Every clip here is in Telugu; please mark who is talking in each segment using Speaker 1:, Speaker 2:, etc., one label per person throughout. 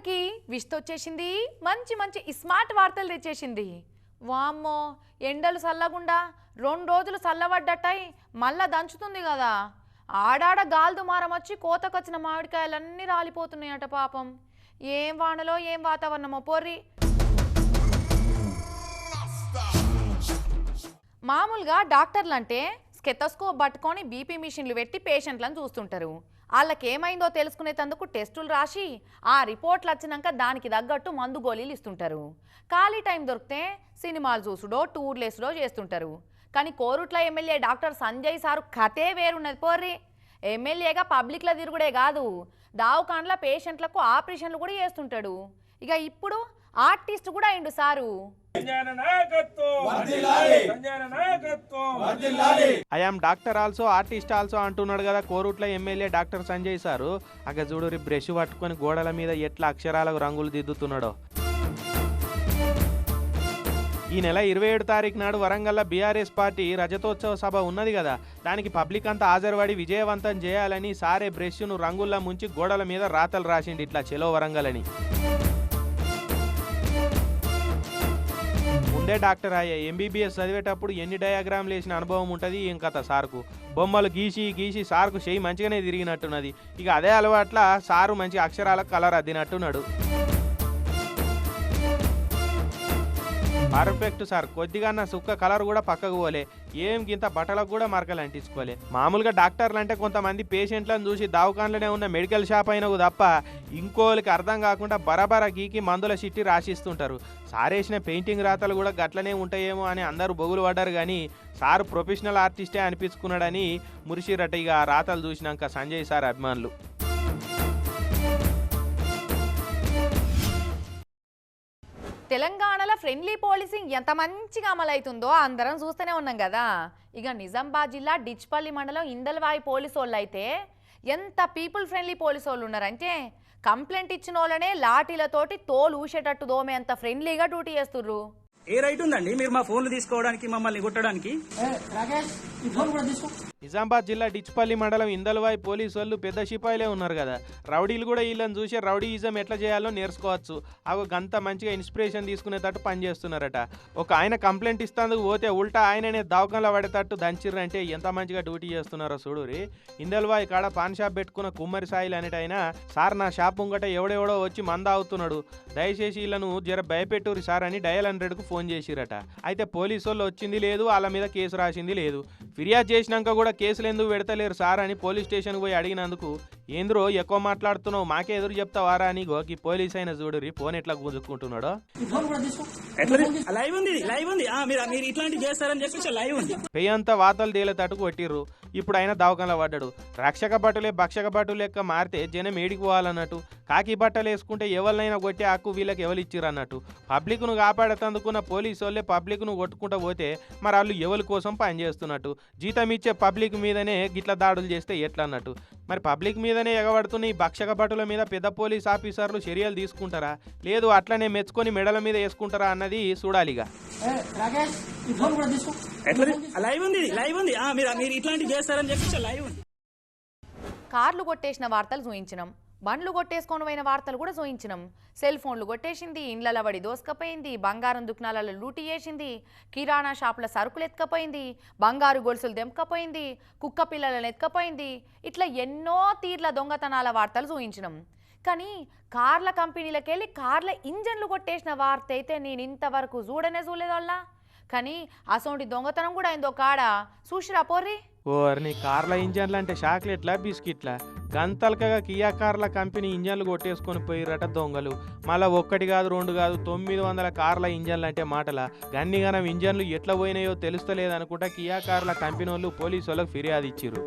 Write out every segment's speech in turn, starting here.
Speaker 1: అందరికీ విష్త వచ్చేసింది. మంచి మంచి స్మార్ట్ వార్తలు తెచ్చేసింది. వామ్మో ఎండలు చల్లగుండా రెండు రోజులు చల్లబడ్డట్టయి మళ్ళా దంచుతుంది కదా. ఆడాడ గాలి దుమారం వచ్చి కోతకొచ్చిన మామిడికాయలన్నీ రాలిపోతున్నాయట పాపం. ఏం వానలో ఏం వాతావరణమో పోర్రి. మామూలుగా డాక్టర్లు అంటే స్కెతస్కోప్ పట్టుకొని బీపీ మిషన్లు పెట్టి పేషెంట్లను చూస్తుంటారు. వాళ్ళకి ఏమైందో తెలుసుకునేటందుకు టెస్టులు రాసి ఆ రిపోర్ట్లు వచ్చినాక దానికి తగ్గట్టు మందు గోళీలు ఇస్తుంటారు. ఖాళీ టైం దొరికితే సినిమాలు చూసుడో టూర్లేసుడో చేస్తుంటారు. కానీ Koratla MLA doctor Sanjay sir కథే వేరున్నది పోర్రి. ఎమ్మెల్యేగా పబ్లిక్లో తిరుగుడే కాదు దావుకాండ్ల పేషెంట్లకు ఆపరేషన్లు కూడా చేస్తుంటాడు. ఇక ఇప్పుడు ఆర్టిస్ట్ కూడా అయిండు సారు.
Speaker 2: సంజయన నాయకత్వం సంజయన నాయకత్వం
Speaker 3: I am doctor also artist also అంటున్నాడు కదా Koratla MLA doctor Sanjay sir. అక్కడ చూడు బ్రష్ పట్టుకొని గోడల మీద ఎట్లా అక్షరాలకు రంగులు దిద్దుతున్నాడో. ఈ నెల ఇరవై ఏడు తారీఖు నాడు వరంగల్ల బీఆర్ఎస్ పార్టీ రజతోత్సవ సభ ఉన్నది కదా దానికి పబ్లిక్ అంతా హాజరుపడి విజయవంతం చేయాలని సారే బ్రష్ను రంగుల్లా ముంచి గోడల మీద రాతలు రాసిండి ఇట్లా చెలో వరంగల్ అని. ఉండే డాక్టర్ అయ్యా. ఎంబీబీఎస్ చదివేటప్పుడు ఎన్ని డయాగ్రామ్లు వేసిన అనుభవం ఉంటుంది? ఏం కథ సార్కు? బొమ్మలు గీసి గీసి సార్కు చెయ్యి మంచిగానే తిరిగినట్టున్నది. ఇక అదే అలవాట్ల సారు మంచి అక్షరాలకు కలర్ అద్దినట్టున్నాడు. Perfect sir. కొద్దిగా నా సుక్క కలర్ కూడా పక్కకు పోలే. ఏం గింత బట్టలకు కూడా మరకలు అంటించుకోలే. మామూలుగా డాక్టర్లు అంటే కొంతమంది పేషెంట్లను చూసి దావకాన్లోనే ఉన్న మెడికల్ షాప్ అయినకు తప్ప ఇంకోళ్ళకి అర్థం కాకుండా బరబర గీకి మందుల చిట్టి రాసిస్తుంటారు. సారేసిన పెయింటింగ్ రాతలు కూడా గట్లనే ఉంటాయేమో అని అందరూ బొగులు పడ్డారు కానీ సార్ ప్రొఫెషనల్ ఆర్టిస్టే అనిపించుకున్నాడని మురిసిరట ఇక రాతలు చూసినాక సంజయ్ సార్ అభిమానులు.
Speaker 1: ఫ్రెండ్లీ పోలీసింగ్ ఎంత మంచిగా అమలవుతుందో అందరం చూస్తూనే ఉన్నాం కదా. ఇక నిజామాబాద్ జిల్లా డిచ్పల్లి మండలం ఇందల్వాయి పోలీసు వాళ్ళు అయితే ఎంత పీపుల్ ఫ్రెండ్లీ పోలీసు వాళ్ళు ఉన్నారంటే కంప్లైంట్ ఇచ్చిన వాళ్ళనే లాఠీలతోటి తోలు ఊసేటట్టు దోమే అంత ఫ్రెండ్లీగా డ్యూటీ చేస్తుర్రు.
Speaker 4: ఏ రైట్ ఉందండి? మీరు మా ఫోన్లు తీసుకోవడానికి మమ్మల్ని కొట్టడానికి?
Speaker 3: నిజామాబాద్ జిల్లా డిచ్పల్లి మండలం ఇందలవాయి పోలీసు వాళ్ళు పెద్ద సిపాయిలే ఉన్నారు కదా. రౌడీలు కూడా వీళ్ళని చూసి రౌడీయిజం ఎట్లా చేయాలో నేర్చుకోవచ్చు. అవి గంత మంచిగా ఇన్స్పిరేషన్ తీసుకునేటట్టు పనిచేస్తున్నారట ఒక ఆయన కంప్లైంట్ ఇస్తాందుకు పోతే ఉల్టా ఆయననే దావకంలో పడేటట్టు దంచిర్రంటే ఎంత మంచిగా డ్యూటీ చేస్తున్నారో చూడురి ఇందలవాయి కాడ పాన్ షాప్ పెట్టుకున్న కుమ్మరి సాయిలు అనేటైన సార్ నా షాప్ ముంగట ఎవడెవడో వచ్చి మంద అవుతున్నాడు. దయచేసి వీళ్ళను జర భయపెట్టురి సార్ అని డయల్ హండ్రెడ్కు ఫోన్ చేసిరట. అయితే పోలీసు వాళ్ళు వచ్చింది లేదు వాళ్ళ మీద కేసు రాసింది లేదు. ఫిర్యాదు చేసినాక కూడా కేసులు ఎందుకు పెడతలేరు సార్ అని పోలీస్ స్టేషన్కి పోయి అడిగినందుకు ఏంద్రో ఎక్కువ మాట్లాడుతున్నావు మాకే ఎదురు చెప్తావారా అని గోకి పోలీస్ అయిన చూడురి ఫోన్ ఎట్లా గుంజుకుంటున్నాడో?
Speaker 4: ఎట్లా లైవ్ ఉంది ఇది, లైవ్ ఉంది. ఆ, మీరు మీరు ఇట్లాంటివి చేస్తారని చెప్పేసి లైవ్ ఉంది.
Speaker 3: పెయ్యంతా వాతలు తేలేటట్టు కొట్టిర్రు. ఇప్పుడు ఆయన దవాఖానలో పడ్డాడు. రక్షక బట్టలే భక్షక బట్టలు లెక్క మారితే జనం ఏడికి పోవాలన్నట్టు. కాకి బట్టలు వేసుకుంటే ఎవరినైనా కొట్టే హక్కు వీళ్ళకి ఎవరు ఇచ్చిర్రు అన్నట్టు. పబ్లిక్ను కాపాడతందుకున్న పోలీసు వాళ్ళే పబ్లిక్ను కొట్టుకుంటూ పోతే మరి వాళ్ళు ఎవరి కోసం పనిచేస్తున్నట్టు జీతం ఇచ్చే పబ్లిక్ మీదనే గిట్ల దాడులు చేస్తే ఎట్లా అన్నట్టు మరి పబ్లిక్ మీదనే ఎగబడుతున్న ఈ భక్షక భటుల మీద పెద్ద పోలీస్ ఆఫీసర్లు చర్యలు తీసుకుంటారా? లేదు అట్లనే మెచ్చుకొని మెడల మీద వేసుకుంటారా అన్నది చూడాలిగా.
Speaker 4: ఎట్లా లైవ్ ఉంది ఇది, లైవ్ ఉంది. ఆ, మీరు మీరు ఇట్లాంటివి చేస్తారని చెప్పేసి లైవ్ ఉంది.
Speaker 1: కార్లు కొట్టేసిన వార్తలు చూయించినాం. బండ్లు కొట్టేసుకొని పోయిన వార్తలు కూడా చూయించినాం. సెల్ ఫోన్లు కొట్టేసింది ఇండ్ల పడి దోసుకపోయింది బంగారం దుకాణాలలో లూటీ వేసింది కిరాణా షాపుల సరుకులు ఎత్తుకపోయింది బంగారు గొలుసులు దెంపకపోయింది కుక్క పిల్లలను ఎత్తుకపోయింది ఇట్లా ఎన్నో తీర్ల దొంగతనాల వార్తలు చూయించినాం. కానీ కార్ల కంపెనీలకెళ్ళి కార్ల ఇంజన్లు కొట్టేసిన వార్త అయితే నేను ఇంతవరకు చూడనే చూడలేదల్లా. కానీ అసోంటి దొంగతనం కూడా అయిందో కాడ? చూసిరా పోర్రి.
Speaker 3: ఓర్ని కార్ల ఇంజన్లు అంటే చాక్లెట్లా బిస్కెట్లా? గంతలకగా కియా కార్ల కంపెనీ ఇంజన్లు కొట్టేసుకొని పోయిరట దొంగలు. మళ్ళా ఒక్కటి కాదు రెండు కాదు తొమ్మిది వందల కార్ల ఇంజన్లు అంటే మాటల? గన్నిగనం ఇంజన్లు ఎట్లా పోయినాయో తెలుస్తలేదనుకుంటా కియా కార్ల కంపెనీ వాళ్ళు పోలీసు వాళ్ళకి ఫిర్యాదు ఇచ్చిర్రు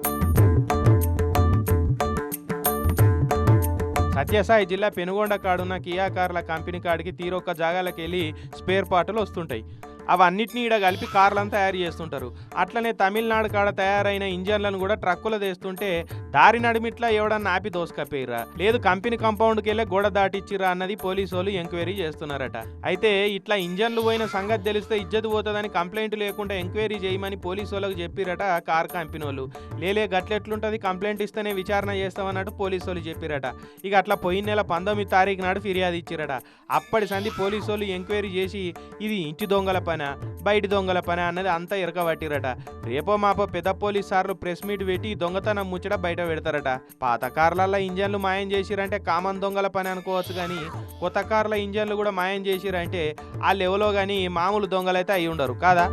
Speaker 3: సత్యసాయి జిల్లా పెనుగొండ కాడున్న కియా కార్ల కంపెనీ కాడికి తీరొక్క జాగాలకు వెళ్ళి స్పేర్ పార్టులు వస్తుంటాయి. అవన్నిటిని ఈడ కలిపి కార్లను తయారు చేస్తుంటారు. అట్లనే తమిళనాడు కాడ తయారైన ఇంజన్లను కూడా ట్రక్కులు తెస్తుంటే దారి నడిమిట్లా ఎవడన్నా ఆపి దోసుకపోయిరా లేదు కంపెనీ కంపౌండ్కి వెళ్ళి గోడ దాటిచ్చిరా అన్నది పోలీసు వాళ్ళు ఎంక్వైరీ చేస్తున్నారట. అయితే ఇట్లా ఇంజన్లు పోయిన సంగతి తెలిస్తే ఇజ్జత్ పోతుందని కంప్లైంట్ లేకుండా ఎంక్వైరీ చేయమని పోలీసు వాళ్ళకి చెప్పిరట కార్ కంపెనీ వాళ్ళు లేలే గట్లెట్లుంటుంది? కంప్లైంట్ ఇస్తేనే విచారణ చేస్తామన్నట్టు పోలీసు వాళ్ళు చెప్పిరట. ఇక అట్లా పోయిన నెల పంతొమ్మిది తారీఖు నాడు ఫిర్యాదు ఇచ్చిరట. అప్పటి సంది పోలీసు వాళ్ళు ఎంక్వైరీ చేసి ఇది ఇంటి దొంగల పన బయటి దొంగల పని అన్నది అంతా ఇరకబట్టిరట రేపో మాపో పెద్ద పోలీస్ సార్లు ప్రెస్ మీట్ పెట్టి దొంగతనం ముచ్చట బయట పెడతారట. పాత కార్లల్లో ఇంజన్లు మాయం చేసిరంటే కామన్ దొంగల పని అనుకోవచ్చు కానీ కొత్త కార్ల ఇంజన్లు కూడా మాయం చేసిరంటే ఆ లెవెల్లో కానీ మామూలు దొంగలైతే అయి ఉండరు కాదా?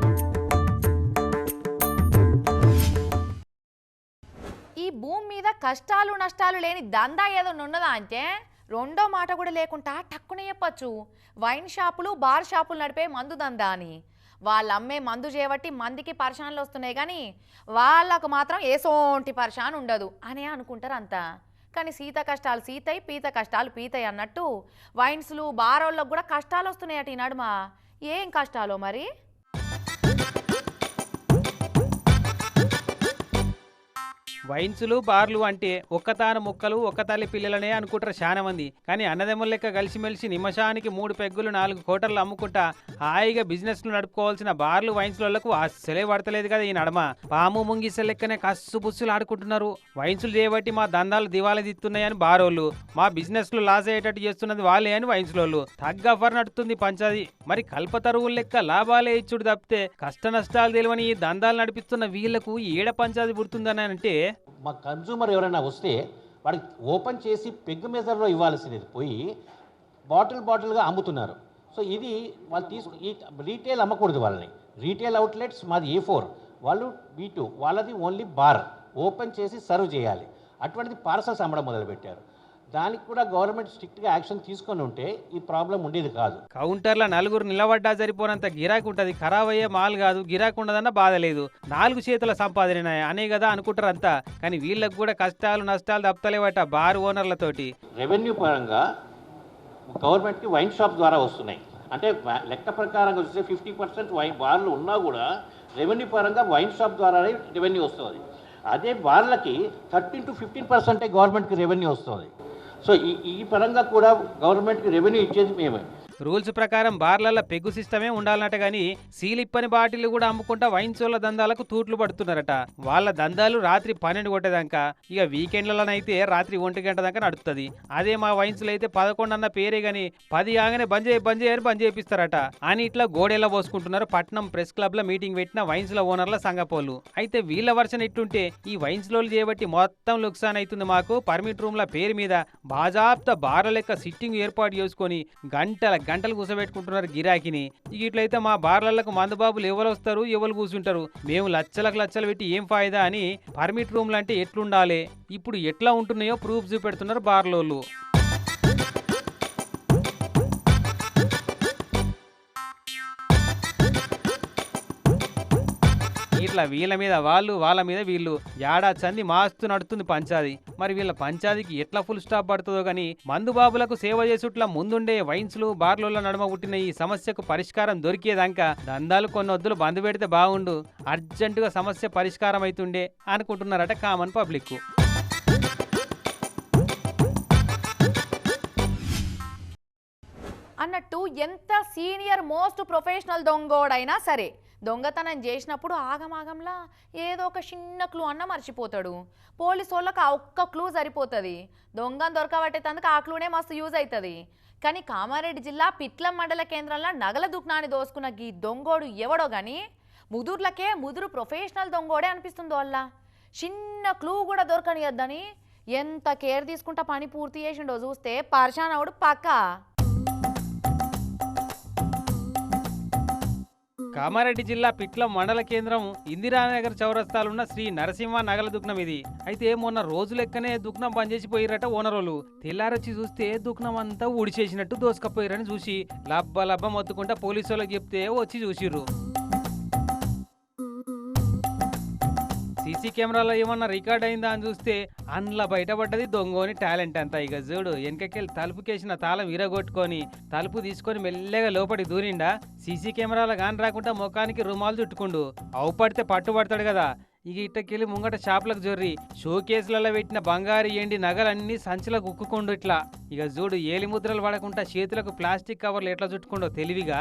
Speaker 1: ఈ భూమి మీద కష్టాలు నష్టాలు లేని దందా ఏదో ఉన్నదా అంటే? రెండో మాట కూడా లేకుండా టక్కున చెప్పచ్చు. వైన్ షాపులు బార్ షాపులు నడిపే మందు దందా అని వాళ్ళు అమ్మే మందు చేయబట్టి మందికి పరిశానలు వస్తున్నాయి కానీ వాళ్ళకు మాత్రం ఏసోంటి పరిశాన్ ఉండదు అనే అనుకుంటారు అంతా. కానీ సీత కష్టాలు సీతయి పీత కష్టాలు పీతయి అన్నట్టు వైన్స్లు బారోళ్ళకు కూడా కష్టాలు వస్తున్నాయట ఈ నడుమ ఏం కష్టాలో మరి?
Speaker 5: వైన్సులు బార్లు అంటే ఒక్కతాన ముక్కలు ఒక్కతల్లి పిల్లలనే అనుకుంటారు చాలా మంది కానీ అన్నదమ్ముల లెక్క కలిసిమెలిసి నిమిషానికి మూడు పెగ్గులు నాలుగు కోటర్లు అమ్ముకుంటా హాయిగా బిజినెస్లు నడుపుకోవాల్సిన బార్లు వైన్స్లకు అస్సలే పడతలేదు కదా ఈ నడమ. పాము ముంగిస లెక్కనే కస్సు బుస్సులు ఆడుకుంటున్నారు. వైన్సులు చేయబట్టి మా దందాలు దివాలా దిత్తున్నాయని బారోళ్ళు. మా బిజినెస్లు లాస్ అయ్యేటట్టు చేస్తున్నది వాళ్ళే అని వైన్స్లోళ్ళు. తగ్గ ఫర్ నడుతుంది పంచాది. మరి కల్పతరువుల లెక్క లాభాలే ఇచ్చుడు తప్పితే కష్ట నష్టాలు తెలియని ఈ దందాలు నడిపిస్తున్న వీళ్ళకు ఏడ పంచాది పుడుతుందని అంటే
Speaker 6: మా కన్జ్యూమర్ ఎవరైనా వస్తే వాడికి ఓపెన్ చేసి పెగ్ మెజర్లో ఇవ్వాల్సినది పోయి బాటిల్ బాటిల్గా అమ్ముతున్నారు. సో ఇది వాళ్ళు తీసుకు ఈ రీటైల్ అమ్మకూడదు వాళ్ళని. రీటైల్ అవుట్లెట్స్ మాది ఏ ఫోర్ వాళ్ళు బీ టూ వాళ్ళది ఓన్లీ బార్ ఓపెన్ చేసి సర్వ్ చేయాలి. అటువంటిది పార్సల్స్ అమ్మడం మొదలుపెట్టారు. దానికి కూడా గవర్నమెంట్ స్ట్రిక్ట్గా యాక్షన్ తీసుకొని ఉంటే ఈ ప్రాబ్లం ఉండేది కాదు.
Speaker 5: కౌంటర్ల నలుగురు నిలబడ్డా సరిపోనంత గిరాకు ఉంటది. ఖరాబ్ అయ్యే మాల్ కాదు. గిరాకు ఉండదన్న బాధ లేదు. నాలుగు చేతుల సంపాదన అనే కదా అనుకుంటారు అంతా కానీ వీళ్ళకి కూడా కష్టాలు నష్టాలు తప్పలేవట బార్ ఓనర్లతోటి.
Speaker 6: రెవెన్యూ పరంగా గవర్నమెంట్కి వైన్ షాప్ ద్వారా వస్తున్నాయి. అంటే వా- లెక్క ప్రకారంగా చూస్తే ఫిఫ్టీ పర్సెంట్ వైన్ బార్లు ఉన్నా కూడా రెవెన్యూ పరంగా వైన్ షాప్ ద్వారానే రెవెన్యూ వస్తుంది. అదే బార్లకి థర్టీన్ టు ఫిఫ్టీన్ పర్సెంటే గవర్నమెంట్కి రెవెన్యూ వస్తుంది. సో ఈ ఈ పరంగా కూడా గవర్నమెంట్కి రెవెన్యూ ఇచ్చేది మేమే.
Speaker 5: రూల్స్ ప్రకారం బార్లలో పెగ్గు సిస్టమే ఉండాలన్నట గాని సీలిప్పని బాటిల్ కూడా అమ్ముకుంటా వైన్ దందాలకు తూట్లు పడుతున్నారట. వాళ్ళ దందాలు రాత్రి పన్నెండు కొట్టేదాకా. ఇక వీకెండ్లలోనైతే రాత్రి ఒంటి గంట దాకా నడుస్తుంది అదే మా వైన్స్లో అయితే పదకొండు అన్న పేరే గాని పది ఆగానే బంద్ చేయి బంద్ చేయని బంద్ చేపిస్తారట అని ఇట్లా గోడేలా పోసుకుంటున్నారు పట్నం ప్రెస్ క్లబ్లో మీటింగ్ పెట్టిన వైన్స్ల ఓనర్ల సంగపోలు అయితే వీళ్ళ వర్షన్ ఇట్టుంటే ఈ వైన్స్లో చేయబట్టి మొత్తం లుక్సాన్ అవుతుంది మాకు. పర్మిట్ రూమ్ల పేరు మీద బాజాప్త బార్ల లెక్క సిట్టింగ్ ఏర్పాటు చేసుకొని గంటల గంటలు కూసబెట్టుకుంటున్నారు గిరాకీని. ఇక ఇట్లయితే మా బార్లకు మందుబాబులు ఎవరు వస్తారు? ఎవరు కూర్చుంటారు మేము లచ్చలకు లచ్చలు పెట్టి ఏం ఫాయిదా అని పర్మిట్ రూమ్లు అంటే ఎట్లుండాలి? ఇప్పుడు ఎట్లా ఉంటున్నాయో ప్రూఫ్ చూపెడుతున్నారు బార్లోళ్ళు. ఇట్లా వీళ్ళ మీద వాళ్ళు వాళ్ళ మీద వీళ్ళు ఏడా చంది మాస్తు నడుతుంది పంచాది. మరి వీళ్ళ పంచాదికి ఎట్లా ఫుల్ స్టాప్ పడుతుందో గాని మందుబాబులకు సేవ చేసుట్లా ముందుండే వైన్స్లు బార్ల నడుమ పుట్టిన ఈ సమస్యకు పరిష్కారం దొరికేదాకా దందాలు కొన్ని వద్దులు బంద్ పెడితే బాగుండు అర్జెంటుగా సమస్య పరిష్కారం అవుతుండే అనుకుంటున్నారట కామన్ పబ్లిక్
Speaker 1: అన్నట్టు ఎంత సీనియర్ మోస్ట్ ప్రొఫెషనల్ దొంగోడైనా సరే దొంగతనం చేసినప్పుడు ఆగమాగంలా ఏదో ఒక చిన్న క్లూ అన్న మర్చిపోతాడు. పోలీసు వాళ్ళకి ఆ ఒక్క క్లూ సరిపోతుంది. దొంగను దొరకబట్టేందుకు ఆ క్లూనే మస్తు యూజ్ అవుతుంది కానీ కామారెడ్డి జిల్లా పిట్లం మండల కేంద్రంలో నగల దుకాణాన్ని దోసుకున్న గీ దొంగోడు ఎవడో కానీ ముదుర్లకే ముదురు ప్రొఫెషనల్ దొంగోడే అనిపిస్తుందో వల్ల చిన్న క్లూ కూడా దొరకనియద్దని ఎంత కేర్ తీసుకుంటా పని పూర్తి చేసిండో చూస్తే పర్షానవుడు పక్కా.
Speaker 5: కామారెడ్డి జిల్లా పిట్ల మండల కేంద్రం ఇందిరానగర్ చౌరస్తాలున్న శ్రీ నరసింహ నగల దుగ్నం ఇది. అయితే మొన్న రోజు లెక్కనే దుకాణం పనిచేసిపోయిరట ఓనరోలు. తెల్లారొచ్చి చూస్తే దుగ్నం అంతా ఊడిచేసినట్టు దోసుకపోయారని చూసి లబ్బ లబ్బ మొత్తుకుంటా పోలీసు వాళ్ళకి చెప్తే వచ్చి చూసిర్రు. సీసీ కెమెరాలో ఏమన్నా రికార్డ్ అయిందా అని చూస్తే అందులో బయటపడ్డది దొంగని టాలెంట్ అంతా. ఇక చూడు వెనకకెళ్ళి తలుపుకేసిన తాళం ఇరగొట్టుకొని తలుపు తీసుకొని మెల్లగా లోపలికి దూరిండా. సీసీ కెమెరాలో గాని రాకుండా ముఖానికి రుమాలు చుట్టుకుండు. అవు పడితే పట్టుబడతాడు కదా. ఇక ఇట్టకెళ్ళి ముంగట షాపులకు జొర్రి షోకేసులలో పెట్టిన బంగారు ఎండి నగలన్నీ సంచిలకు ఉక్కుకుండు ఇట్లా. ఇక చూడు ఏలి ముద్రలు పడకుండా చేతులకు ప్లాస్టిక్ కవర్లు ఎట్లా చుట్టుకుండో తెలివిగా.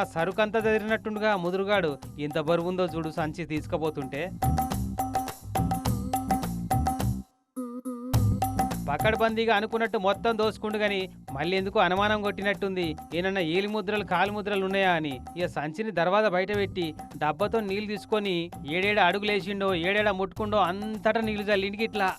Speaker 5: ఉన్న సరుకంతా చదిరినట్టుండగా ముదురుగాడు. ఎంత బరువుందో చూడు సంచి తీసుకుపోతుంటే. పకడ్బందీగా అనుకున్నట్టు మొత్తం దోసుకుండు గాని మళ్ళీ ఎందుకు అనుమానం కొట్టినట్టుంది? ఏనన్నా ఏలి ముద్రలు కాలు ముద్రలు ఉన్నాయా అని. ఇక సంచిని దర్వాజా బయట పెట్టి డబ్బాతో నీళ్ళు తీసుకొని ఏడేడ అడుగులేసిండో ఏడేడ ముట్టుకుండో అంతటా నీళ్ళు చల్లింటికి ఇట్లా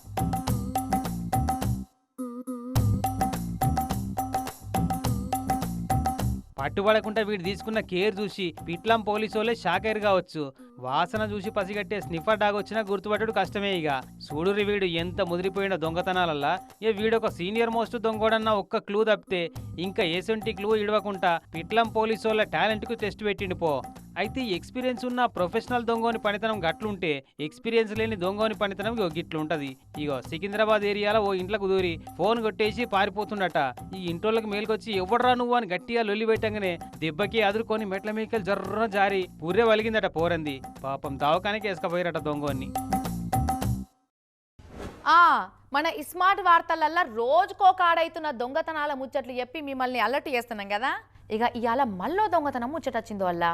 Speaker 5: పట్టుబడకుండా వీడు తీసుకున్న కేర్ చూసి పిట్లం పోలీసు వాళ్ళే షాకైర్ కావచ్చు. వాసన చూసి పసిగట్టే స్నిఫర్ డాగ్ వచ్చినా గుర్తుపట్టడు కష్టమే ఇక. చూడురి వీడు ఎంత ముదిరిపోయిన దొంగతనాలల్లా. ఏ వీడొక సీనియర్ మోస్ట్ దొంగోడన్న ఒక్క క్లూ తప్పితే ఇంకా ఏసొంటి క్లూ ఇడవకుండా పిట్లం పోలీసు వాళ్ళ టాలెంట్కు టెస్ట్ పెట్టిండు పో. అయితే ఎక్స్పీరియన్స్ ఉన్న ప్రొఫెషనల్ దొంగోని పనితనం గట్లుంటే ఎక్స్పీరియన్స్ లేని దొంగోని పనితనం గిట్లుంటది. ఇగో సికింద్రాబాద్ ఏరియాలో ఓ ఇంట్లోకి దూరి ఫోన్ కొట్టేసి పారిపోతుండట. ఈ ఇంట్లోకి మేలుకొచ్చి ఎవడరా నువ్వు అని గట్టిగా లొల్లి పెట్టంగానే దెబ్బకి అదురుకొని మెట్ల మేకలు జర్ర జారి పుర్రె వలిగిందట పోరంది. పాపం దావకానికి వేసుకపోయారట దొంగోని
Speaker 1: ఆ మన స్మార్ట్ వార్తలల్లా రోజుకో కాడైతున్న దొంగతనాల ముచ్చట్లు చెప్పి మిమ్మల్ని అలర్ట్ చేస్తున్నాం కదా? ఇక ఇవాళ మళ్ళీ దొంగతనం ముచ్చట వచ్చిందో వల్ల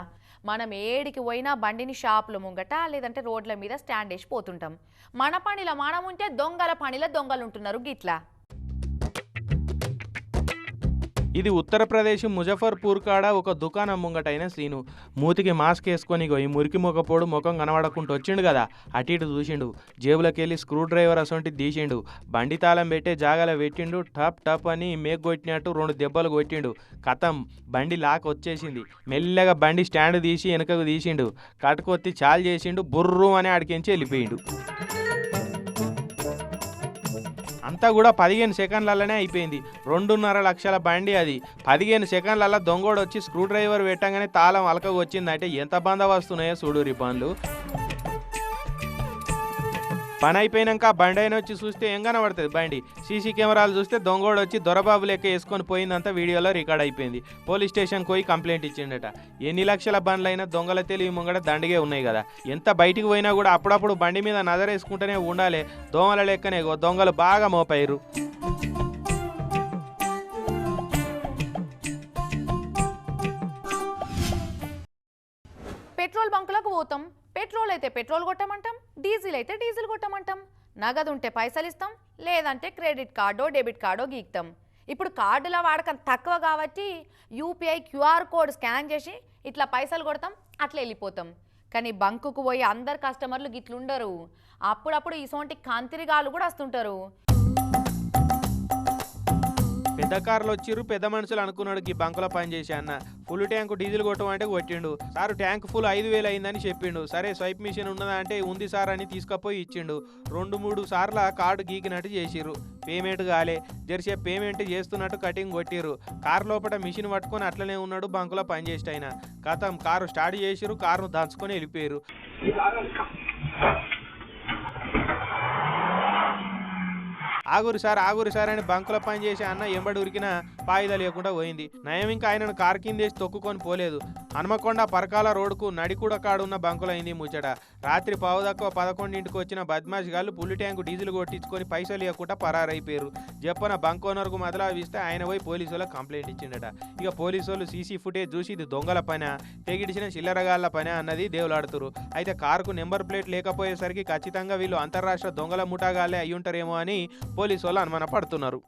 Speaker 1: మనం ఏడికి పోయినా బండిని షాపుల ముంగట లేదంటే రోడ్ల మీద స్టాండ్ వేసి పోతుంటాం. మన పనిలో మనం ఉంటే దొంగల పనిలో దొంగలు ఉంటున్నారు గిట్లా.
Speaker 3: ఇది ఉత్తరప్రదేశ్ ముజఫర్పూర్ కాడ ఒక దుకాణం ముంగటైన శ్రీను. మూతికి మాస్క్ వేసుకొని ఈ మురికి మొకపోడు ముఖం కనబడకుండా వచ్చిండు కదా అటు ఇటు చూసిండు. జేబులోకి వెళ్ళి స్క్రూ డ్రైవర్ అసొంటి తీసిండు. బండి తాళం పెట్టే జాగాలో పెట్టిండు. టప్ టప్ అని మేక్ కొట్టినట్టు రెండు దెబ్బలు కొట్టిండు. కథం బండి లాక్ వచ్చేసింది. మెల్లగా బండి స్టాండ్ తీసి వెనకకు తీసిండు. కట్టుకొత్తి చాలు చేసిండు. బుర్రు అని ఆడికించి వెళ్ళిపోయిండు. అంతా కూడా పదిహేను సెకండ్లలోనే అయిపోయింది. రెండున్నర లక్షల బండి అది. పదిహేను సెకండ్లలో దొంగోడు వచ్చి స్క్రూ డ్రైవర్ పెట్టంగానే తాళం అలకగా వచ్చిందంటే ఎంత బంద వస్తున్నాయో చూడు పనులు పని అయిపోయినాక బండి అయిన వచ్చి చూస్తే ఏం కనబడుతుంది? బండి. సీసీ కెమెరాలు చూస్తే దొంగోడు వచ్చి దొరబాబు లెక్క వేసుకొని పోయిందంతా వీడియోలో రికార్డ్ అయిపోయింది. పోలీస్ స్టేషన్కి పోయి కంప్లైంట్ ఇచ్చిండట. ఎన్ని లక్షల బండ్లైనా దొంగల తెలివి ముంగడ దండిగే ఉన్నాయి కదా. ఎంత బయటికి పోయినా కూడా అప్పుడప్పుడు బండి మీద నజరేసుకుంటూనే ఉండాలి. దోమల లెక్కనే దొంగలు బాగా మోపారు
Speaker 1: పెట్రోల్ బంకులకు పోతాం. పెట్రోల్ అయితే పెట్రోల్ కొట్టమంటాం డీజిల్ అయితే డీజిల్ కొట్టమంటాం. నగదు ఉంటే పైసలు ఇస్తాం లేదంటే క్రెడిట్ కార్డో డెబిట్ కార్డో గీక్తాం. ఇప్పుడు కార్డుల వాడకం తక్కువ కాబట్టి యూపీఐ క్యూఆర్ కోడ్ స్కాన్ చేసి ఇట్లా పైసలు కొడతాం అట్లా వెళ్ళిపోతాం. కానీ బంకుకు పోయి అందరు కస్టమర్లు గిట్లుండరు. అప్పుడప్పుడు ఇసోంటి కంతిరిగాలు కూడా వస్తుంటారు.
Speaker 3: పెద్ద కార్లు వచ్చిర్రు పెద్ద మనుషులు అనుకున్నాడు ఈ బంకులో పని చేసి అన్న ఫుల్ ట్యాంక్ డీజిల్ కొట్టమంటే కొట్టిండు. సార్ ట్యాంక్ ఫుల్ ఐదు వేలు అయిందని చెప్పిండు. సరే స్వైప్ మిషన్ ఉన్నదా అంటే ఉంది సార్ అని తీసుకపోయి ఇచ్చిండు. రెండు మూడు సార్ల కార్డు గీకినట్టు చేసిర్రు. పేమెంట్ కాలే. జెర్సీ పేమెంట్ చేస్తున్నట్టు కటింగ్ కొట్టిర్రు. కార్ లోపల మిషన్ పట్టుకొని అట్లనే ఉన్నాడు బంకులో పని చేసి ఆయన. కథం కారు స్టార్ట్ చేసిరు కారును దంచుకొని వెళ్ళిపోయారు ఆగురు సార్ ఆగురు సార్ అని బంకులో పని చేసి అన్న ఎంబడి ఉరికిన పాయిదా లేకుండా పోయింది. నయం ఇంకా ఆయనను కారు కిందేసి తొక్కుకొని పోలేదు. హనుమకొండ పరకాల రోడ్డుకు నడికూడ కాడున్న బంకులైంది ముచ్చట. రాత్రి పావుదక్కువ పదకొండింటికి వచ్చిన బద్మాష్ గాళ్ళు పుల్లి ట్యాంకు డీజిల్ కొట్టించుకొని పైసలు ఇవ్వకుండా పరారైపోయారు. చెప్పన బంక్ ఓనర్కు మొదలావిస్తే ఆయన పోయి పోలీసు వాళ్ళకి కంప్లైంట్ ఇచ్చిండట. ఇక పోలీసు వాళ్ళు సీసీ ఫుటేజ్ చూసి ఇది దొంగల పని? తెగిడిచిన చిల్లరగాళ్ళ పని అన్నది దేవులాడుతురు అయితే కారుకు నెంబర్ ప్లేట్ లేకపోయేసరికి ఖచ్చితంగా వీళ్ళు అంతర్రాష్ట్ర దొంగల ముఠాగాలే అయ్యుంటారేమో అని పోలీసు వాళ్ళు అనుమాన పడుతున్నారు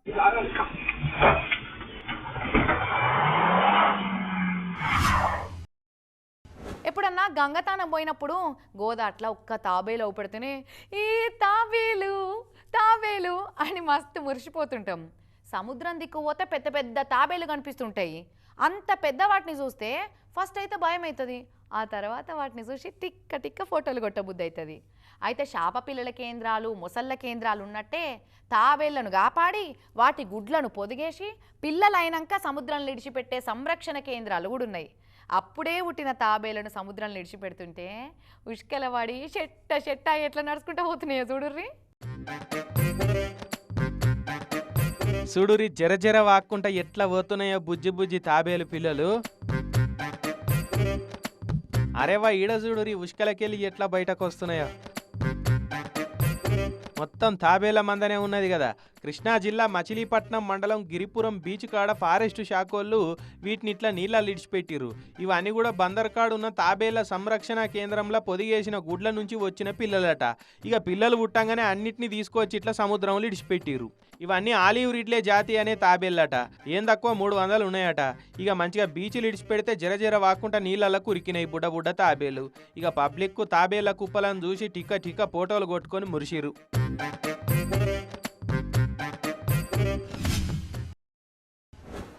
Speaker 1: ఎప్పుడన్నా గంగతానం పోయినప్పుడు గోదాట్లో ఒక్క తాబేలు అవుపడితేనే ఈ తాబేలు తాబేలు అని మస్తు మురిసిపోతుంటాం. సముద్రం దిక్కు పోతే పెద్ద పెద్ద తాబేలు కనిపిస్తుంటాయి. అంత పెద్ద వాటిని చూస్తే ఫస్ట్ అయితే భయం అవుతుంది ఆ తర్వాత వాటిని చూసి టిక్క టిక్క ఫోటోలు కొట్టబుద్ధి అవుతుంది అయితే శాప పిల్లల కేంద్రాలు మొసళ్ళ కేంద్రాలు ఉన్నట్టే తాబేళ్ళను కాపాడి వాటి గుడ్లను పొదిగేసి పిల్లలైనాక సముద్రం విడిచిపెట్టే సంరక్షణ కేంద్రాలు కూడా ఉన్నాయి. అప్పుడే పుట్టిన తాబేలను సముద్రంలో విడిచిపెడుతుంటే ఉష్కెలవాడి చెట్ట చెట్ట ఎట్లా నడుచుకుంటూ పోతున్నాయో చూడుర్రీ.
Speaker 3: సుడురి జర జర వాక్కుంటా ఎట్లా పోతున్నాయో బుజ్జి బుజ్జి తాబేలు పిల్లలు. అరేవా ఈడ చూడురి ఉష్కలకెళ్ళి ఎట్లా బయటకు వస్తున్నాయో మొత్తం తాబేల మందనే ఉన్నది కదా. కృష్ణా జిల్లా మచిలీపట్నం మండలం గిరిపురం బీచ్ కాడ ఫారెస్ట్ శాఖోళ్ళు వీటిని ఇట్లా నీళ్ళ ఇడిచిపెట్టిర్రు. ఇవన్నీ కూడా బందర్కాడు ఉన్న తాబేల సంరక్షణ కేంద్రంలో పొదిగేసిన గుడ్ల నుంచి వచ్చిన పిల్లలట. ఇక పిల్లలు పుట్టంగానే అన్నిటిని తీసుకొచ్చి ఇట్లా సముద్రంలో ఇడిచిపెట్టిర్రు. ఇవన్నీ ఆలివ్ రిడ్లే జాతి అనే తాబేళ్ళట ఏం తక్కువ మూడు వందలు ఉన్నాయట. ఇక మంచిగా బీచ్లు ఇడిచిపెడితే జర జర నీళ్ళల్లో కురికినాయి బుడ్డ బుడ్డ తాబేలు ఇక పబ్లిక్ తాబేల కుప్పలను చూసి టిక్క టిక్క ఫోటోలు కొట్టుకొని మురిసిరు